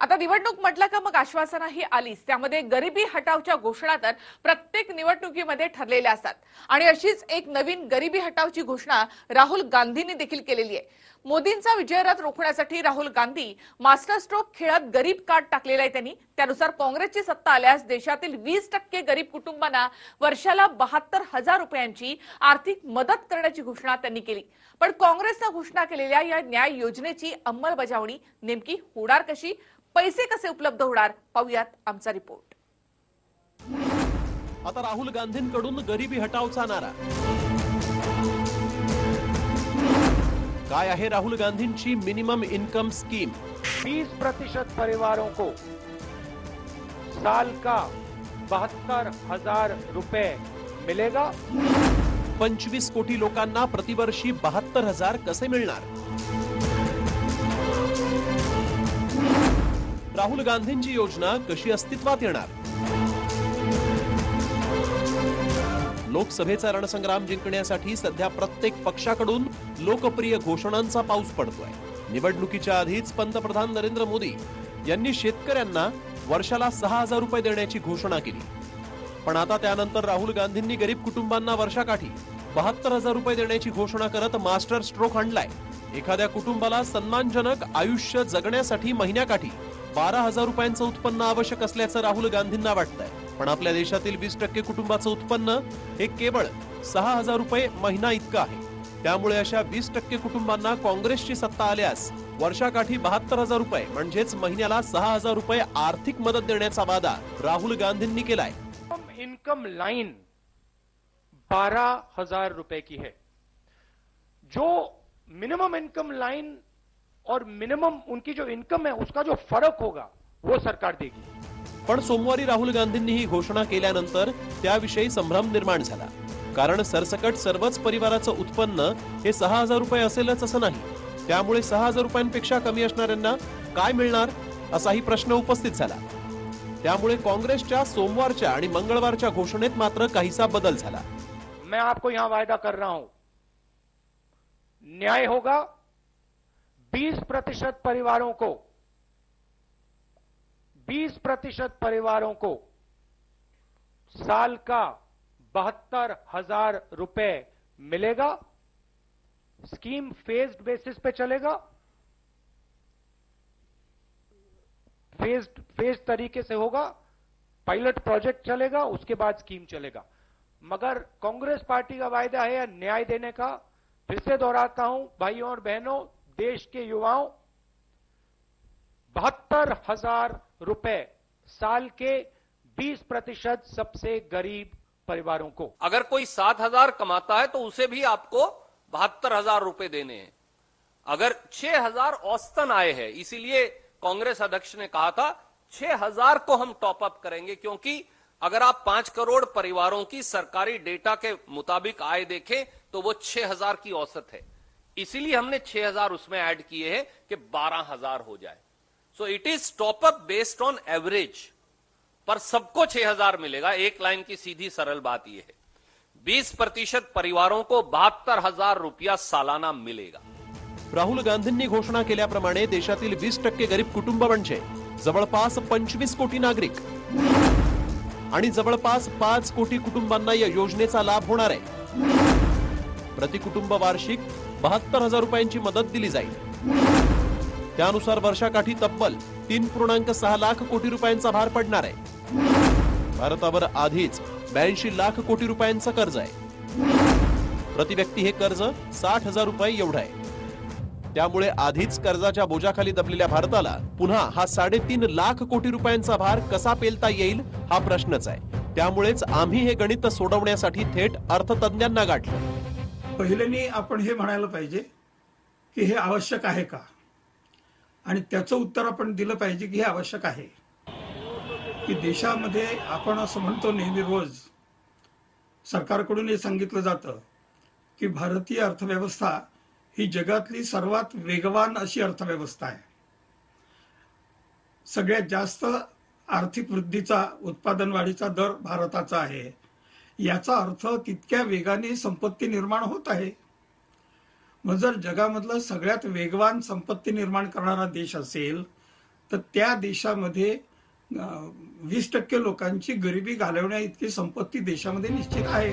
आता निवडणूक म्हटलं का मग आश्वासनं ही आलीच. त्यामध्ये गरिबी हटावच्या घोषणा तर प्रत्येक निवडणुकीमध्ये ठरलेल्या असतात. आणि अशीच एक नवीन गरिबी हटावची घोषणा राहुल गांधींनी देखील केलेली आहे. मोदींचा विजयरथ रोखण्यासाठी राहुल गांधी मास्टर स्ट्रोक खेळत गरीब कार्ड टाकलेलं आहे त्यांनी. त्यानुसार काँग्रेसची सत्ता आल्यास देशातील वीस टक्के गरीब कुटुंबांना वर्षाला बहात्तर हजार रुपयांची आर्थिक मदत करण्याची घोषणा त्यांनी केली. पण काँग्रेसनं घोषणा केलेल्या या न्याय योजनेची अंमलबजावणी नेमकी होणार कशी? पैसे कसे उपलब्ध होणार? पाहूयात आमचा रिपोर्ट. आता राहुल गांधींकडून गरिबी हटावचा नारा. काय आहे राहुल गांधींची मिनिमम इन्कम स्कीम। 20 प्रतिशत परिवारों को साल का बहत्तर हज़ार रुपए मिलेगा। पंचवीस कोटी लोकांना प्रतिवर्षी बहात्तर हज़ार कसे मिळणार? राहुल गांधींची योजना कशी अस्तित्वात येणार? लोकसभेचा रणसंग्राम जिंकण्यासाठी सध्या प्रत्येक पक्षाकडून लोकप्रिय घोषणांचा पाऊस पडतोय. निवडणुकीच्या आधीच पंतप्रधान नरेंद्र मोदी यांनी शेतकऱ्यांना वर्षाला सहा हजार रुपये देण्याची घोषणा केली. पण आता त्यानंतर राहुल गांधींनी गरीब कुटुंबांना वर्षाकाठी बहात्तर हजार रुपये देण्याची घोषणा करत मास्टर स्ट्रोक आणलाय एखाद्या कुटुंबाला सन्मानजनक आयुष्य जगण्यासाठी महिन्याकाठी बारा हजार रुपयांचं उत्पन्न आवश्यक असल्याचं राहुल गांधींना वाटतंय. पण आपल्या देशातील वीस टक्के कुटुंबाचं उत्पन्न हे केवळ सहा हज़ार रुपये महिना इतकं आहे. त्यामुळे अशा वीस टक्के कुटुंबांना काँग्रेसची सत्ता आल्यास वर्षाकाठी बहात्तर हज़ार रुपये, म्हणजेच महिन्याला सहा हज़ार रुपये आर्थिक मदत देण्याचा वादा राहुल गांधींनी केलाय. इनकम लाइन बारह हज़ार रुपए की है. जो मिनिमम इनकम लाइन और मिनिमम उनकी जो इनकम है, उसका जो फ़र्क होगा, वो सरकार देगी. पण सोमवारी राहुल गांधींनी ही घोषणा केल्यानंतर त्याविषयी संभ्रम निर्माण झाला. कारण सरसकट सर्वच परिवाराचं उत्पन्न हे सहा हजार रुपये असेलच असं नाही. त्यामुळे सहा हजार रुपयांपेक्षा कमी असणाऱ्यांना काय मिळणार असाही प्रश्न उपस्थित झाला. त्यामुळे काँग्रेसच्या सोमवारच्या आणि मंगळवारच्या घोषणेत मात्र काहीसा बदल झाला. मैं आपको यहां वायदा कर रहा हूं। न्याय होगा 20 प्रतिशत परिवारों को 20 प्रतिशत परिवारों को साल का बहत्तर हज़ार रुपए मिलेगा। स्कीम फेज्ड बेसिस पे चलेगा। फेज्ड फ़ेज़ तरीके से होगा। पायलट प्रोजेक्ट चलेगा, उसके बाद स्कीम चलेगा। मगर कांग्रेस पार्टी का वायदा है न्याय देने का। फिर से दोहराता हूँ, भाइयों और बहनों, देश के युवाओं, बहत्तर हज़ार रुपए साल के 20 प्रतिशत सबसे गरीब परिवारों को। अगर कोई सात हज़ार कमाता है तो उसे भी आपको बहत्तर हज़ार रुपए देने हैं। अगर छह हज़ार औसतन आए हैं, इसीलिए कांग्रेस अध्यक्ष ने कहा था, छह हज़ार को हम टॉप अप करेंगे, क्योंकि अगर आप पाँच करोड़ परिवारों की सरकारी डेटा के मुताबिक आय देखें तो वो छह हज़ार की औसत है। इसीलिए हमने छह हज़ार उसमें ऐड किए हैं कि बारह हज़ार हो जाए। So it is top up based on average पर सबको छह हजार मिलेगा। एक लाइन की सीधी सरल बात यह है। बीस प्रतिशत परिवारों को बहत्तर हजार रुपया सालाना मिलेगा। राहुल गांधींनी घोषणा केल्याप्रमाणे देशातील वीस टक्के गरीब कुटुंब म्हणजे जवळपास पंचवीस कोटी नागरिक. आणि जवळपास पाच कोटी कुटुंबांना या योजनेचा लाभ होणार आहे. प्रति कुटुंब वार्षिक बहात्तर हजार रुपयांची मदत दिली जाईल. त्यानुसार वर्षाकाठी तब्बल तीन पूर्णांक सहा लाख कोटी रुपयांचा भार पडणार आहे. भारतावर आधीच ब्याऐंशी लाख कोटी रुपयांचं कर्ज आहे. प्रति व्यक्ती हे कर्ज साठ हजार रुपये एवढं आहे. त्यामुळे आधीच कर्जाच्या बोजाखाली दबलेल्या भारताला पुन्हा हा साडेतीन लाख कोटी रुपयांचा भार कसा पेलता येईल हा प्रश्नच आहे. त्यामुळेच आम्ही हे गणित सोडवण्यासाठी थेट अर्थतज्ञांना गाठलं. पहिल्यांनी आपण हे म्हणायला पाहिजे की हे आवश्यक आहे का? आणि त्याचं उत्तर आपण दिलं पाहिजे की हे आवश्यक आहे. की देशामध्ये आपण असं म्हणतो नेहमी रोज सरकारकडून हे सांगितलं जातं की भारतीय अर्थव्यवस्था ही जगातली सर्वात वेगवान अशी अर्थव्यवस्था आहे. सगळ्यात जास्त आर्थिक वृद्धीचा उत्पादन वाढीचा दर भारताचा आहे. याचा अर्थ तितक्या वेगाने संपत्ती निर्माण होत आहे. मग जर जगामधलं सगळ्यात वेगवान संपत्ती निर्माण करणारा देश असेल तर त्या देशामध्ये वीस टक्के लोकांची गरिबी घालवण्या इतकी संपत्ती देशामध्ये निश्चित आहे.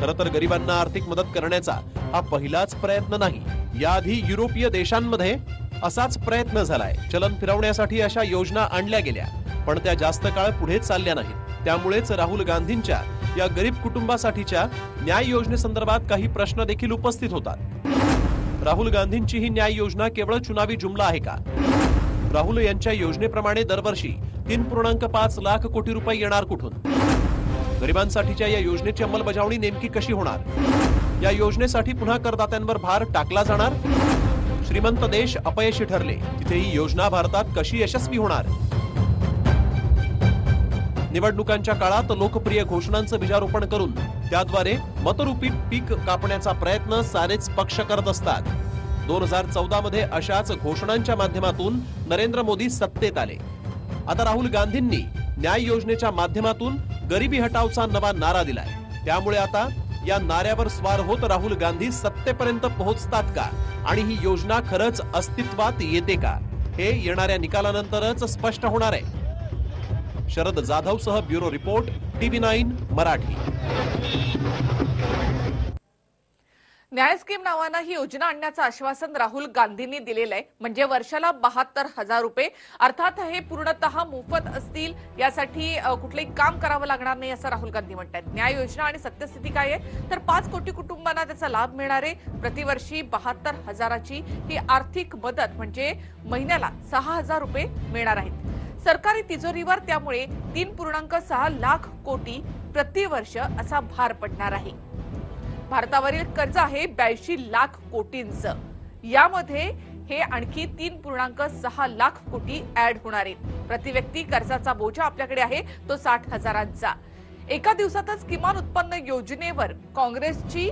खर तर गरिबांना आर्थिक मदत करण्याचा हा पहिलाच प्रयत्न नाही. याआधी युरोपीय देशांमध्ये असाच प्रयत्न झालाय. चलन फिरवण्यासाठी अशा योजना आणल्या गेल्या पण त्या जास्त काळ पुढे चालल्या नाहीत. त्यामुळेच राहुल गांधींच्या या गरीब कुटुंबासाठीच्या न्याय योजनेसंदर्भात काही प्रश्न देखील उपस्थित होतात. राहुल गांधींची ही न्याय योजना केवळ चुनावी जुमला आहे का? राहुल यांच्या योजनेप्रमाणे दरवर्षी तीन पूर्णांक पाच लाख कोटी रुपये येणार कुठून? गरिबांसाठीच्या या योजनेची अंमलबजावणी नेमकी कशी होणार? या योजनेसाठी पुन्हा करदात्यांवर भार टाकला जाणार? श्रीमंत देश अपयशी ठरले तिथे ही योजना भारतात कशी यशस्वी होणार? निवडणुकांच्या काळात लोकप्रिय घोषणांचं बीजारोपण करून त्याद्वारे मतरूपी पीक कापण्याचा प्रयत्न सारेच पक्ष करत असतात. दोन हजार चौदा मध्ये अशाच घोषणांच्या माध्यमातून नरेंद्र मोदी सत्तेत आले. आता राहुल गांधींनी न्याय योजनेच्या माध्यमातून गरिबी हटावचा नवा नारा दिलाय. त्यामुळे आता या नाऱ्यावर स्वार होत राहुल गांधी सत्तेपर्यंत पोहोचतात का? आणि ही योजना खरंच अस्तित्वात येते का? हे येणाऱ्या निकालानंतरच स्पष्ट होणार आहे. शरद जाधव सह bureau report TV nine Marathi. न्याय स्कीम नावानं ही योजना आणण्याचं आश्वासन राहुल गांधींनी दिलेलं आहे. म्हणजे वर्षाला बहात्तर हजार रुपये. अर्थात हे पूर्णतः मोफत असतील यासाठी कुठलंही काम करावं लागणार नाही असं राहुल गांधी म्हणतात न्याय योजना आणि सत्यस्थिती काय आहे? तर पाच कोटी कुटुंबांना त्याचा लाभ मिळणार आहे. प्रतिवर्षी बहात्तर हजाराची ही आर्थिक मदत म्हणजे महिन्याला सहा हजार रुपये मिळणार आहेत. सरकारी तिजोरीवर त्यामुळे तीन पूर्णांक सहा लाख कोटी प्रतिवर्ष असा भार पडणार आहे. भारतावरील कर्ज आहे ब्याऐंशी लाख कोटींचं. यामध्ये हे आणखी तीन पूर्णांक सहा लाख कोटी ऍड होणार आहेत. प्रति व्यक्ती कर्जाचा बोजा आपल्याकडे आहे तो साठ हजारांचा. एका दिवसातच किमान उत्पन्न योजनेवर काँग्रेसची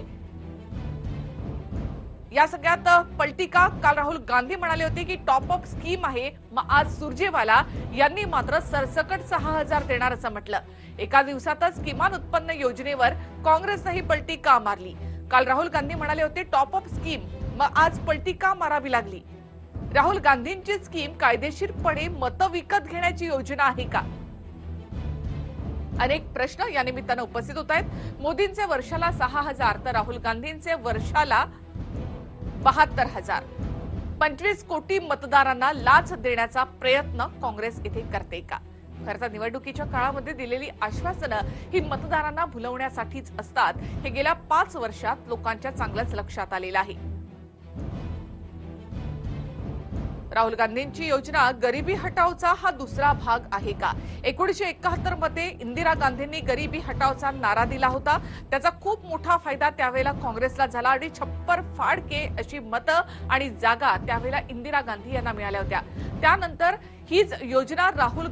या सगळ्यात पलटिका काल राहुल गांधी म्हणाले होते की टॉप अप स्कीम आहे. मग आज सुरजेवाला यांनी मात्र सरसकट सहा हजार देणार असं म्हटलं. एका दिवसातच किमान उत्पन्न योजनेवर काँग्रेसनंही पलटी का मारली. काल राहुल गांधी म्हणाले होते टॉप अप स्कीम मग आज पलटी का मारावी लागली. राहुल गांधींची स्कीम कायदेशीरपणे मतं विकत घेण्याची योजना आहे का? अनेक प्रश्न या निमित्तानं उपस्थित होत आहेत. मोदींचे वर्षाला सहा हजार तर राहुल गांधींचे वर्षाला बहात्तर हजार पंचवीस कोटी मतदारांना लाच देण्याचा प्रयत्न काँग्रेस इथे करते का? खरं तर निवडणुकीच्या काळामध्ये दिलेली आश्वासनं ही मतदारांना भुलवण्यासाठीच असतात. हे गेल्या पाच वर्षात लोकांच्या चांगलंच लक्षात आलेलं आहे. राहुल गांधींची योजना गरिबी हटावचा हा दुसरा भाग आहे का? एकोणीशे एकाहत्तरमध्ये इंदिरा गांधींनी गरिबी हटावचा नारा दिला होता. त्याचा खूप मोठा फायदा त्यावेळेला काँग्रेसला झाला आणि छप्पर फाडके अशी मतं आणि जागा त्यावेळेला इंदिरा गांधी यांना मिळाल्या होत्या. त्यानंतर हीच योजना राहुल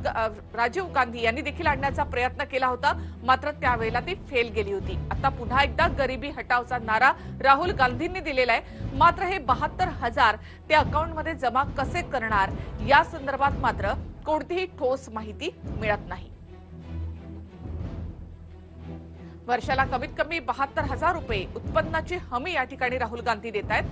राजीव गांधी यांनी देखील आणण्याचा प्रयत्न केला होता. मात्र त्यावेळेला ती फेल गेली होती. आता पुन्हा एकदा गरिबी हटावचा नारा राहुल गांधींनी दिलेला आहे. मात्र हे बहात्तर हजार ते अकाउंटमध्ये जमा कसे करणार? या संदर्भात मात्र कोणतीही ठोस माहिती मिळत नाही. वर्षाला कमीत कमी बहात्तर हजार रुपये उत्पन्नाची हमी या ठिकाणी राहुल गांधी देत आहेत.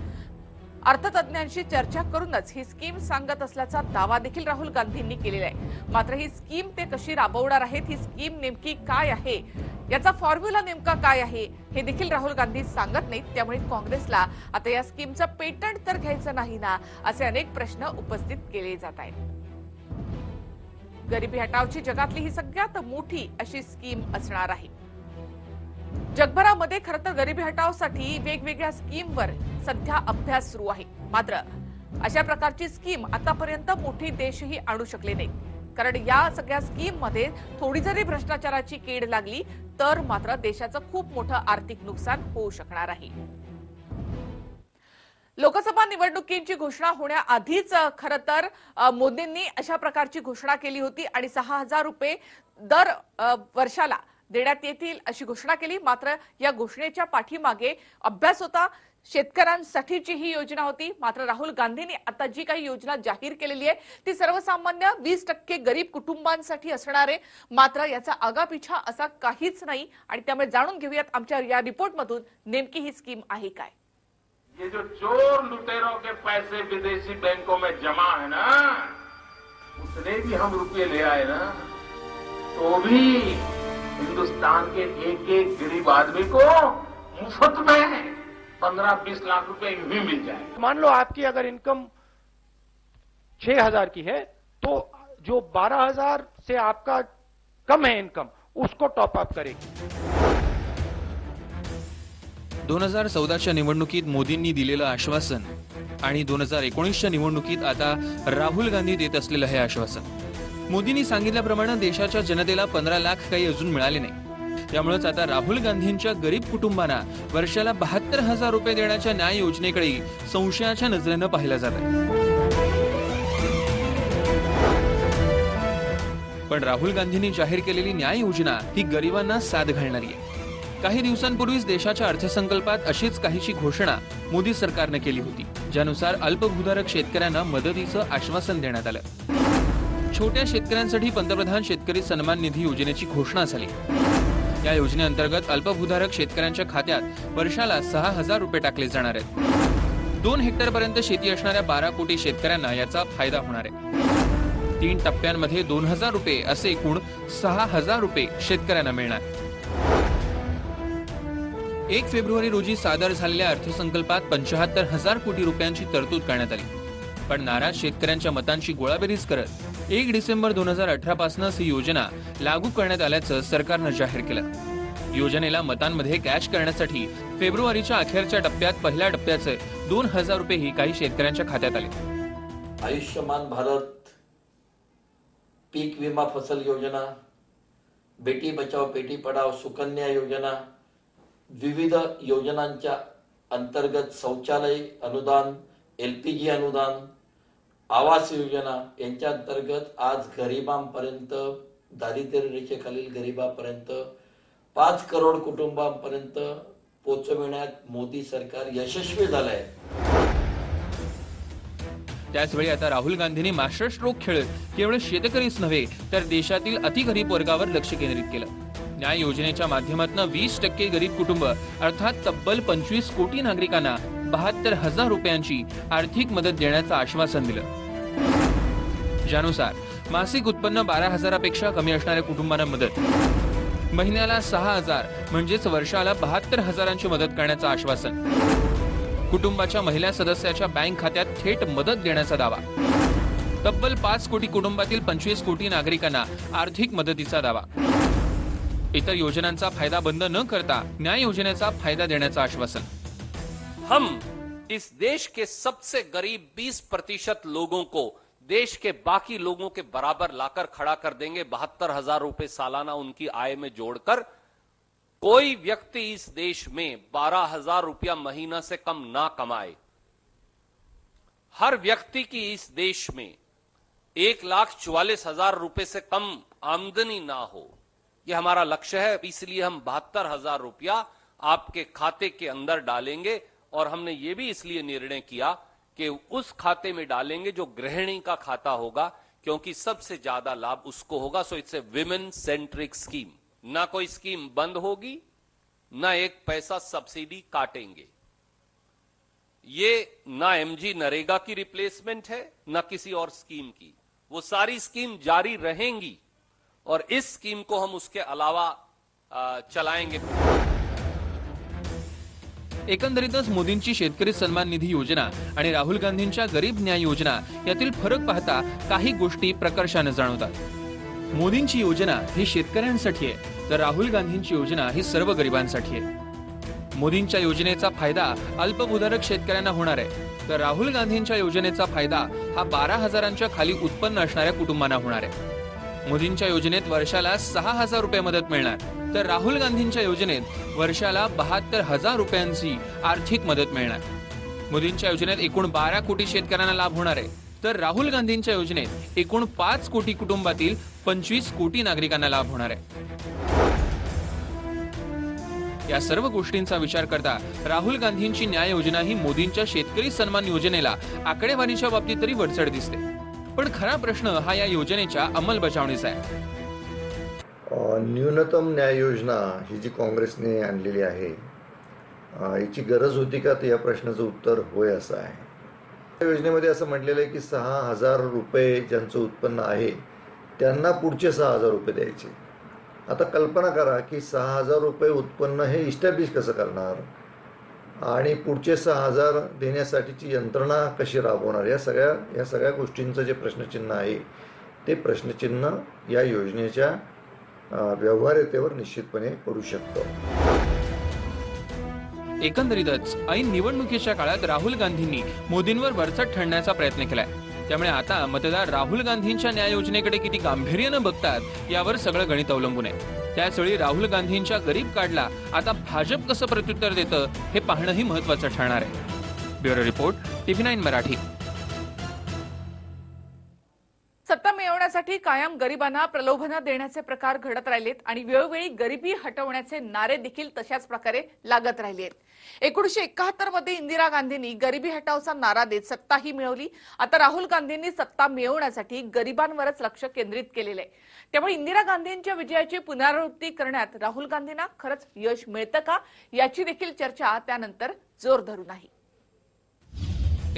अर्थतज्ञांशी चर्चा करूनच ही स्कीम सांगत असल्याचा दावा देखील राहुल गांधींनी केलेला आहे. मात्र ही स्कीम ते कशी राबवणार आहेत? ही स्कीम नेमकी काय आहे? याचा फॉर्म्युला नेमका काय आहे? हे देखील राहुल गांधी सांगत नाहीत. त्यामुळे काँग्रेसला आता या स्कीमचं पेटंट तर घ्यायचं नाही ना असे अनेक प्रश्न उपस्थित केले जात आहेत. गरिबी हटावची जगातली ही सगळ्यात मोठी अशी स्कीम असणार आहे. जगभरामध्ये खरं तर गरिबी हटावसाठी वेगवेगळ्या स्कीमवर सध्या अभ्यास सुरू आहे. मात्र अशा प्रकारची स्कीम आतापर्यंत मोठे देशही आणू शकले नाहीत. कारण या सगळ्या स्कीममध्ये थोडी जरी भ्रष्टाचाराची कीड लागली तर मात्र देशाचं खूप मोठं आर्थिक नुकसान होऊ शकणार आहे. लोकसभा निवडणुकींची घोषणा होण्याआधीच खरं तर मोदींनी अशा प्रकारची घोषणा केली होती आणि सहा हजार रुपये दर वर्षाला देण्यात येतील अशी घोषणा केली. मात्र या घोषणेच्या पाठीमागे अभ्यास होता. शेतकऱ्यांसाठीची ही योजना होती. मात्र राहुल गांधींनी आता जी काही योजना जाहीर केलेली आहे ती सर्वसामान्य वीस टक्के गरीब कुटुंबांसाठी असणार आहे. मात्र याचा आगापिछा असा काहीच नाही. आणि त्यामुळे जाणून घेऊयात आमच्या या रिपोर्टमधून नेमकी ही स्कीम आहे काय. ये जो चोर लुटेरों के पैसे विदेशी बैंकों में जमा है ना जितने भी हम रुपये ले आए ना तो भी हिंदुस्तान के एक एक गरीब आदमी को मुफ्त में पंद्रह बीस लाख रुपए यूं ही मिल जाए। मान लो आपकी अगर इनकम छह हजार की है तो जो बारह हजार से आपका कम है इनकम उसको टॉप अप करेगी। दोन हजार चौदाच्या निवडणुकीत मोदींनी दिलेलं आश्वासन आणि दोन हजार एकोणीसच्या निवडणुकीत आता राहुल गांधी देत असलेलं हे आश्वासन. मोदींनी सांगितल्याप्रमाणे देशाच्या जनतेला पंधरा लाख काही अजून मिळाले नाही. त्यामुळेच आता राहुल गांधींच्या गरीब कुटुंबांना वर्षाला बहात्तर हजार रुपये देण्याच्या न्याय योजनेकडे संशयाच्या नजरेनं पाहिलं जात आहे पण राहुल गांधींनी जाहीर केलेली न्याय योजना ही गरिबांना साथ घालणारी आहे. काही दिवसांपूर्वीच देशाच्या अर्थसंकल्पात अशीच काहीशी घोषणा मोदी सरकारनं केली होती ज्यानुसार अल्पभूधारक शेतकऱ्यांना मदतीचं आश्वासन देण्यात आलं. छोट्या शेतकऱ्यांसाठी पंतप्रधान शेतकरी सन्मान निधी योजनेची घोषणा झाली. या योजनेअंतर्गत अल्पभूधारक शेतकऱ्यांच्या खात्यात वर्षाला सहा हजार रुपये टाकले जाणार आहेत. दोन हेक्टरपर्यंत शेती असणाऱ्या बारा कोटी शेतकऱ्यांना याचा फायदा होणार आहे. तीन टप्प्यांमध्ये दोन हजार रुपये असे एकूण सहा हजार रुपये शेतकऱ्यांना मिळणार. एक फेब्रुवारी रोजी सादर झालेल्या अर्थसंकल्पात पंचाहत्तर हजार कोटी रुपयांची तरतूद करण्यात आली. पण नाराज शेतकऱ्यांच्या मतांची गोळाबेरीज करत एक डिसेंबर दोन हजार अठरा पासूनच ही योजना लागू करण्यात आल्याचं सरकारनं जाहीर केलं. योजनेला मतांमध्ये कॅश करण्यासाठी फेब्रुवारीच्या अखेरच्या टप्प्यात पहिल्या टप्प्याचे दोन हजार रुपयेही काही शेतकऱ्यांच्या खात्यात आले. आयुष्यमान भारत पीक विमा फसल योजना बेटी बचाव बेटी पढाव सुकन्या योजना विविध योजनांच्या अंतर्गत शौचालय अनुदान एल पी जी अनुदान आवास योजना यांच्या अंतर्गत आज गरिबांपर्यंत दारिद्र्य रेषेखालील गरिबापर्यंत पाच करोड कुटुंबांपर्यंत पोचविण्यात मोदी सरकार यशस्वी झालंय. त्याचवेळी आता राहुल गांधींनी मास्टर स्ट्रोक खेळत केवळ शेतकरीच नव्हे तर देशातील अतिगरीब वर्गावर लक्ष केंद्रित केलं. न्याय योजनेच्या माध्यमातून वीस टक्के गरीब कुटुंब अर्थात तब्बल पंचवीस कोटी नागरिकांना बहात्तर हजार रुपयांची आर्थिक मदत देण्याचं आश्वासन दिलं. ज्यानुसार मासिक उत्पन्न बारा हजारापेक्षा कमी असणाऱ्या कुटुंबांना मदत. महिन्याला सहा हजार म्हणजेच वर्षाला बहात्तर हजारांची मदत करण्याचं आश्वासन. कुटुंबाच्या महिला सदस्याच्या बँक खात्यात थेट मदत देण्याचा दावा. तब्बल पाच कोटी कुटुंबातील पंचवीस कोटी नागरिकांना आर्थिक मदतीचा दावा. इतर योजनांचा फायदा बंद न करता न्याय योजनेचा फायदा देण्याचं आश्वासन. हम इस देश के सबसे गरीब 20 प्रतिशत लोगों को, देश के बाकी लोगों के बराबर लाकर खड़ा कर देंगे, बहत्तर हज़ार रुपए सालाना उनकी आय में जोड़कर। कोई व्यक्ति इस देश में बारह हज़ार रुपया महीना से कम ना कमाए। हर व्यक्ति की इस देश में एक लाख चौवालीस हज़ार रुपए से कम आमदनी ना हो। यह हमारा लक्ष्य है, इसलिए हम बहत्तर हज़ार रुपया आपके खाते के अंदर डालेंगे। और हमने ये भी इसलिए निर्णय किया कि उस खाते में डालेंगे जो गृहिणी का खाता होगा, क्योंकि सबसे ज़्यादा लाभ उसको होगा। So it's a women centric scheme ना कोई स्कीम बंद होगी, ना एक पैसा सब्सिडी काटेंगे। ये ना एमजी नरेगा की रिप्लेसमेंट है, ना किसी और स्कीम की। वो सारी स्कीम जारी रहेंगी, और इस स्कीम को हम उसके अलावा चलाएँगे। एकंदरीतच मोदींची शेतकरी सन्मान निधी योजना आणि राहुल गांधींच्या गरीब न्याय योजना यातील फरक पाहता काही गोष्टी प्रकर्षाने जाणवतात. मोदींची योजना ही शेतकऱ्यांसाठी आहे तर राहुल गांधींची योजना ही सर्व गरिबांसाठी आहे. मोदींच्या योजनेचा फायदा अल्पभूधारक शेतकऱ्यांना होणार आहे तर राहुल गांधींच्या योजनेचा फायदा हा बारा हजारांच्या खाली उत्पन्न असणाऱ्या कुटुंबांना होणार आहे. मोदींच्या योजनेत वर्षाला सहा हजार रुपये मदत मिळणार तर राहुल गांधींच्या योजनेत वर्षाला बहात्तर हजार रुपयांची आर्थिक मदत मिळणार. मोदींच्या योजनेत एकूण बारा कोटी शेतकऱ्यांना लाभ होणार आहे. तर राहुल गांधींच्या योजनेत एकूण पाच कोटी कुटुंबातील पंचवीस कोटी नागरिकांना लाभ होणार आहे. या सर्व गोष्टींचा विचार करता राहुल गांधींची न्याय योजना ही मोदींच्या शेतकरी सन्मान योजनेला आकडेवारीच्या बाबतीत तरी वरचढ दिसते. पण खरा प्रश्न हा या योजनेच्या अंमलबजावणीचा आहे. न्यूनतम न्याय योजना ही जी काँग्रेसने आणलेली आहे याची गरज होती का? तर या प्रश्नाचं उत्तर होय असं आहे. या योजनेमध्ये असं म्हटलेलं आहे की सहा हजार रुपये ज्यांचं उत्पन्न आहे त्यांना पुढचे सहा हजार रुपये द्यायचे. आता कल्पना करा की सहा हजार रुपये उत्पन्न हे इस्टॅब्लिश कसं करणार? आणि पुढचे सहा हजार देण्यासाठीची यंत्रणा कशी राबवणार? या सगळ्या या सगळ्या गोष्टींचं जे प्रश्नचिन्ह आहे ते प्रश्नचिन्ह या योजनेच्या व्यवहार्यतेवर निश्चितपणे पडू शकतो. एकंदरीतच ऐन निवडणुकीच्या काळात राहुल गांधींनी मोदींवर वरचढ ठरण्याचा प्रयत्न केलाय. त्यामुळे आता मतदार राहुल गांधींच्या न्याय योजनेकडे किती गांभीर्यानं बघतात यावर सगळं गणित अवलंबून आहे. त्याचवेळी राहुल गांधींच्या गरीब कार्डला आता भाजप कसं प्रत्युत्तर देतं हे पाहणंही महत्वाचं ठरणार आहे. Bureau report TV nine Marathi. मिळवण्यासाठी कायम गरिबांना प्रलोभनं देण्याचे प्रकार घडत राहिलेत आणि वेळोवेळी गरिबी हटवण्याचे नारे देखील तशाच प्रकारे लागत राहिले एकोणीशे एकाहत्तरमध्ये इंदिरा गांधींनी गरिबी हटावचा नारा देत सत्ताही मिळवली. आता राहुल गांधींनी सत्ता मिळवण्यासाठी गरिबांवरच लक्ष केंद्रित केलेलं आहे. त्यामुळे इंदिरा गांधींच्या विजयाची पुनरावृत्ती करण्यात राहुल गांधींना खरंच यश मिळतं का? याची देखील चर्चा त्यानंतर जोर धरून आहे.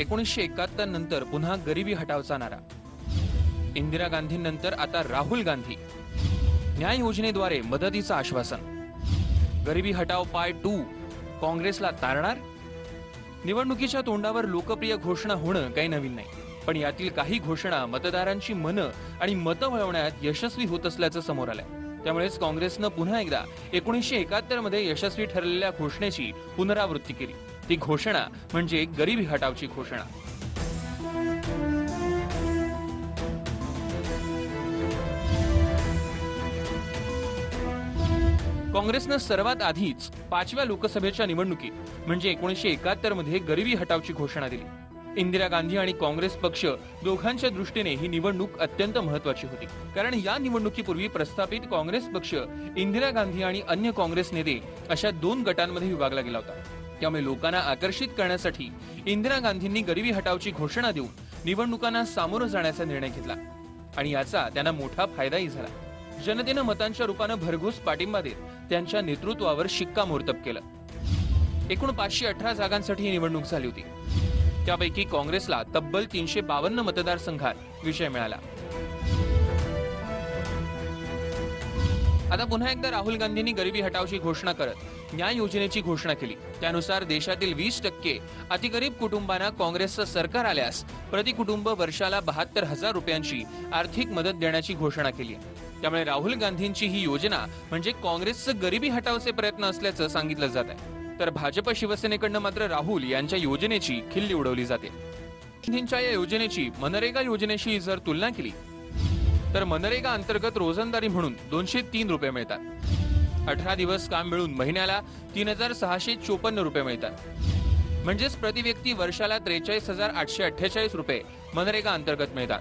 एकोणीसशे एकाहत्तर नंतर पुन्हा गरिबी हटावचा नारा. इंदिरा गांधींनंतर आता राहुल गांधी. न्याय योजनेद्वारे मदतीचं आश्वासन. गरिबी हटाव पाय टू. काँग्रेसला तारणार? निवडणुकीच्या तोंडावर लोकप्रिय घोषणा होणं काही नवीन नाही. पण यातील काही घोषणा मतदारांची मनं आणि मतं वळवण्यात यशस्वी होत असल्याचं समोर आलंय. त्यामुळेच काँग्रेसनं पुन्हा एकदा एकोणीसशे एकाहत्तरमध्ये यशस्वी ठरलेल्या घोषणेची पुनरावृत्ती केली. ती घोषणा म्हणजे गरिबी हटावची घोषणा. काँग्रेसनं सर्वात आधीच पाचव्या लोकसभेच्या निवडणुकीत म्हणजे एकोणीसशे एकाहत्तरमध्ये गरिबी हटावची घोषणा दिली. इंदिरा गांधी आणि काँग्रेस पक्ष दोघांच्या दृष्टीने ही निवडणूक अत्यंत महत्वाची होती. कारण या निवडणुकीपूर्वी प्रस्थापित काँग्रेस पक्ष इंदिरा गांधी आणि अन्य काँग्रेस नेते अशा दोन गटांमध्ये विभागला गेला होता. त्यामुळे लोकांना आकर्षित करण्यासाठी इंदिरा गांधींनी गरिबी हटावची घोषणा देऊन निवडणुकांना सामोरं जाण्याचा निर्णय घेतला. आणि याचा त्यांना मोठा फायदाही झाला. जनतेनं मतांच्या रूपानं भरघोस पाठिंबा देत त्यांच्या नेतृत्वावर शिक्कामोर्तब केलं. एकूण पाचशे अठरा जागांसाठी ही निवडणूक झाली होती. त्यापैकी काँग्रेसला तब्बल तीनशे बावन्न मतदारसंघात विजय मिळाला. आता पुन्हा एकदा राहुल गांधींनी गरिबी हटावची घोषणा करत न्याय योजनेची घोषणा केली. त्यानुसार देशातील वीस टक्के अतिगरीब कुटुंबांना काँग्रेसचं सरकार आल्यास प्रति कुटुंब वर्षाला बहात्तर हजार रुपयांची आर्थिक मदत देण्याची घोषणा केली त्यामुळे राहुल गांधींची ही योजना म्हणजे काँग्रेसचं गरिबी हटावचे प्रयत्न असल्याचं सांगितलं जात आहे. तर भाजप शिवसेनेकडनं मात्र राहुल यांच्या योजनेची खिल्ली उडवली जाते. गांधींच्या या योजनेची मनरेगा योजनेशी जर तुलना केली तर मनरेगा अंतर्गत रोजंदारी म्हणून दोनशे तीन रुपये मिळतात. अठरा दिवस काम मिळून महिन्याला तीन हजार सहाशे चोपन्न रुपये मिळतात. म्हणजेच प्रति व्यक्ती वर्षाला त्रेचाळीस हजार आठशे अठ्ठेचाळीस रुपये मनरेगा अंतर्गत मिळतात.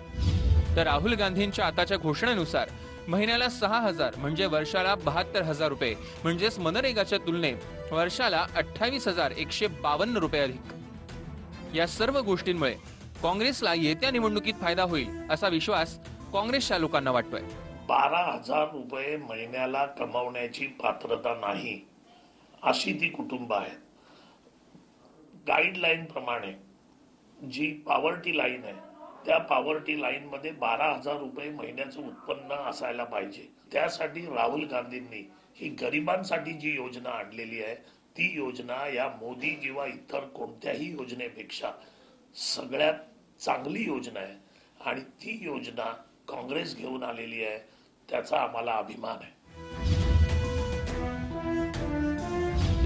तर राहुल गांधींच्या आताच्या घोषणेनुसार महिन्याला सहा हजार म्हणजे वर्षाला बहात्तर हजार रुपये. म्हणजेच मनरेगाच्या तुलनेत वर्षाला अठ्ठावीस हजार एकशे बावन्न रुपये अधिक. या सर्व गोष्टींमुळे काँग्रेसला येत्या निवडणुकीत फायदा होईल असा विश्वास काँग्रेसच्या लोकांना वाटतोय. बारा हजार रुपये महिन्याला कमावण्याची पात्रता नाही अशी ती कुटुंब आहेत. गाईडलाईन प्रमाणे जी पॉवर्टी लाईन आहे त्या पॉवर्टी लाईन मध्ये बारा हजार रुपये महिन्याचं उत्पन्न असायला पाहिजे. त्यासाठी राहुल गांधींनी ही गरिबांसाठी जी योजना आणलेली आहे ती योजना या मोदी किंवा इतर कोणत्याही योजनेपेक्षा सगळ्यात चांगली योजना आहे. आणि ती योजना काँग्रेस घेऊन आलेली आहे त्याचा आम्हाला अभिमान आहे.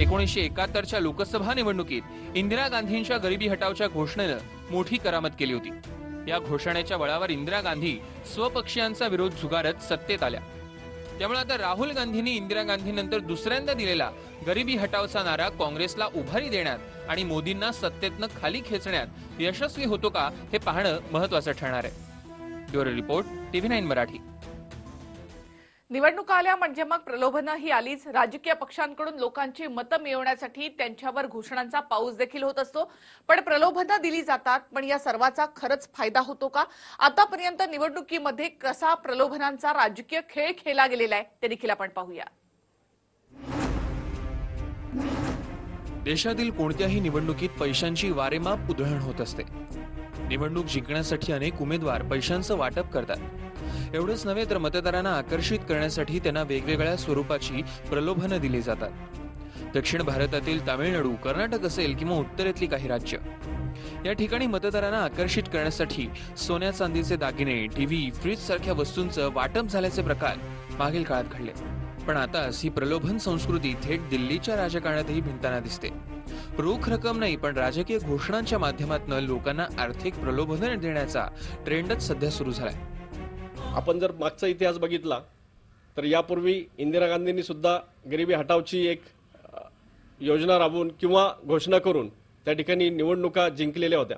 एकोणीसशे एकाहत्तरच्या लोकसभा निवडणुकीत इंदिरा गांधींच्या गरिबी हटावच्या घोषणेनं मोठी करामत केली होती. या घोषणेच्या बळावर इंदिरा गांधी स्वपक्षीयांचा विरोध झुगारत सत्तेत आल्या. त्यामुळे आता राहुल गांधींनी इंदिरा गांधीनंतर दुसऱ्यांदा दिलेला गरिबी हटावचा नारा काँग्रेसला उभारी देण्यात आणि मोदींना सत्तेतनं खाली खेचण्यात यशस्वी होतो का हे पाहणं महत्वाचं ठरणार आहे. Bureau report TV nine Marathi. निवडणुका आल्या म्हणजे मग प्रलोभनं ही आलीच. राजकीय पक्षांकडून लोकांची मतं मिळवण्यासाठी त्यांच्यावर घोषणांचा पाऊस देखील होत असतो. पण प्रलोभनं दिली जातात. पण या सर्वाचा खरंच फायदा होतो का? आतापर्यंत निवडणुकीमध्ये कसा प्रलोभनांचा राजकीय खेळ खेळला गेलेला आहे ते देखील आपण पाहूया. देशातील कोणत्याही निवडणुकीत पैशांची वारेमाप उधळण होत असते. निवडणूक जिंकण्यासाठी अनेक उमेदवार पैशांचं वाटप करतात. एवढंच नव्हे तर मतदारांना आकर्षित करण्यासाठी त्यांना वेगवेगळ्या स्वरूपाची प्रलोभनं दिली जातात. दक्षिण भारतातील तामिळनाडू कर्नाटक असेल किंवा उत्तरेतली काही राज्य. या ठिकाणी मतदारांना आकर्षित करण्यासाठी सोन्या चांदीचे दागिने टीव्ही फ्रीज सारख्या वस्तूंचं वाटप झाल्याचे प्रकार मागील काळात घडले. पण आता ही प्रलोभन संस्कृती थेट दिल्लीच्या राजकारणातही भिंताना दिसते. रोख रक्कम नाही पण राजकीय घोषणांच्या माध्यमातून लोकांना आर्थिक प्रलोभन देण्याचा ट्रेंडच सध्या सुरू झालाय. आपण जर मागचा इतिहास बघितला तर यापूर्वी इंदिरा गांधींनी सुद्धा गरिबी हटावची एक योजना राबवून किंवा घोषणा करून त्या ठिकाणी निवडणुका जिंकलेल्या होत्या.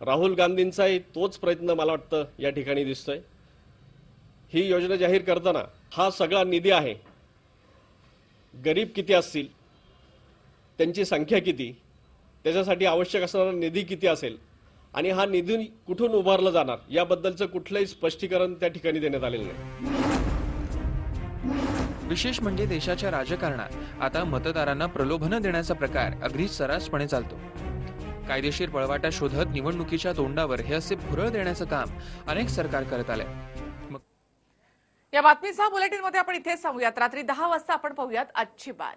राहुल गांधींचाही तोच प्रयत्न मला वाटतं या ठिकाणी दिसतोय. ही योजना जाहीर करताना हा सगळा निधी आहे. गरीब किती असतील त्यांची संख्या किती त्याच्यासाठी आवश्यक असणारा निधी किती असेल आणि हा निधी कुठून उभारला जाणार याबद्दलचं कुठलंही स्पष्टीकरण त्या ठिकाणी देण्यात आलेलं नाही. विशेष म्हणजे देशाच्या राजकारणात आता मतदारांना प्रलोभनं देण्याचा प्रकार अगदी सर्रासपणे चालतो. कायदेशीर पळवाटा शोधत निवडणुकीच्या तोंडावर हे असे भुरळ देण्याचं काम अनेक सरकार करत आले. मग या बातमीसह बुलेटिनमध्ये आपण इथेच सांगूयात रात्री दहा वाजता आपण पाहूयात आजची बात